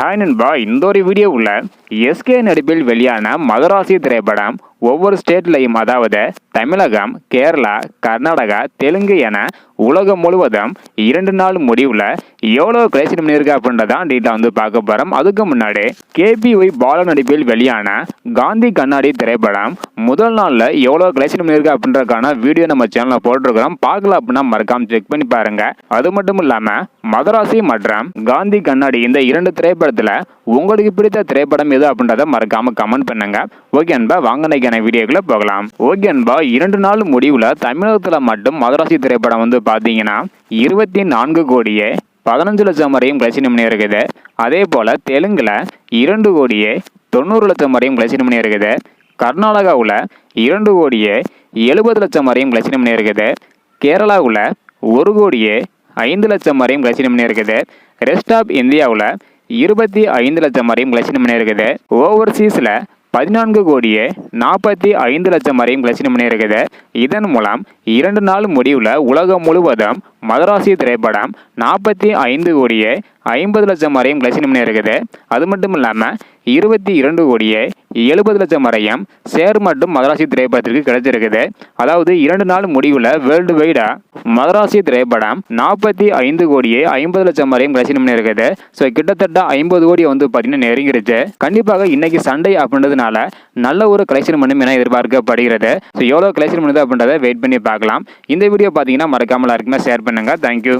Hi நண்பா இந்த ஒரு வீடியோவில் எஸ்கே நடிப்பில் வெளியான மதராசி திரைப்படம் ஒவ்வொரு ஸ்டேட்லையும் அதாவது தமிழகம் கேரளா கர்நாடகா தெலுங்கு என உலகம் முழுவதும் இரண்டு நாள் முடிவில் எவ்வளோ கலெக்ஷன் பண்ணியிருக்கா அப்படின்றதான் டீட்டெயில் வந்து பார்க்க போகிறோம் அதுக்கு முன்னாடி கேபிஒய் பால நடிப்பில் வெளியான காந்தி கண்ணாடி திரைப்படம் முதல் நாளில் எவ்வளோ கலெக்ஷன் பண்ணியிருக்கா அப்படின்றதுக்கான வீடியோ நம்ம சேனலில் போட்டிருக்கிறோம். பார்க்கல அப்படின்னா மறக்காமல் செக் பண்ணி பாருங்க. அது மட்டும் இல்லாமல் மதராசி மற்றும் காந்தி கண்ணாடி இந்த இரண்டு திரைப்படத்தில் உங்களுக்கு பிடித்த திரைப்படம் எது அப்படின்றத மறக்காமல் கமெண்ட் பண்ணுங்க. ஓகே அன்பா வாங்க நைக்கான வீடியோக்களை போகலாம். ஓகே அன்பா இரண்டு நாள் முடிவில் தமிழகத்தில் மட்டும் மதராசி திரைப்படம் வந்து பார்த்தீங்கன்னா இருபத்தி நான்கு கோடியே பதினஞ்சு லட்சம் வரையும் கலெக்ஷன் பண்ணி இருக்குது. அதே போல் தெலுங்கில் இரண்டு கோடியே தொண்ணூறு லட்சம் வரையும் கலெக்ஷன் பண்ணி இருக்குது. கர்நாடகாவில் இரண்டு கோடியே எழுபது லட்சம் வரையும் கலெக்ஷன் பண்ணி இருக்குது. கேரளாவில் ஒரு கோடியே ஐந்து லட்சம் வரையும் கலெக்ஷன் பண்ணி இருக்குது. ரெஸ்ட் ஆஃப் இந்தியாவில் இருபத்தி ஐந்து லட்சம் வரையும் கலெக்ஷன் பண்ணி இருக்குது. ஓவர்சீஸில் பதினான்கு கோடியே நாற்பத்தி ஐந்து லட்சம் வரையும் கலெக்ஷன் பண்ணி இருக்குது இதன் மூலம் இரண்டு நாள் முடிவில் உலகம் முழுவதும் மதராசி திரைப்படம் நாற்பத்தி ஐந்து கோடியே ஐம்பது லட்சம் வரையும் கலெக்ஷன் பண்ணி இருக்குது அது மட்டும் இல்லாமல் இருபத்தி இரண்டு கோடியே எழுபது லட்சம் வரையும் சேர் மற்றும் மதராசி திரைப்படத்திற்கு கிடைச்சிருக்குது. அதாவது இரண்டு நாள் முடிவில் வேர்ல்டு வைடாக மதராசி திரைப்படம் நாற்பத்தி ஐந்து கோடியே ஐம்பது லட்சம் வரையும் கலெக்ஷன் பண்ணி இருக்குது. ஸோ கிட்டத்தட்ட ஐம்பது கோடி வந்து பார்த்தீங்கன்னா நெருங்கிருச்சு. கண்டிப்பாக இன்னைக்கு சண்டே அப்படின்றதுனால நல்ல ஒரு கலெக்ஷன் பண்ணும் என எதிர்பார்க்கப்படுகிறது. ஸோ எவ்வளோ கலெக்ஷன் பண்ணுது அப்படின்றத வெயிட் பண்ணி பார்க்கலாம். இந்த வீடியோ பார்த்தீங்கன்னா மறக்காமல் எல்லாருக்குமே ஷேர் பண்ணுங்கள் தேங்க்யூ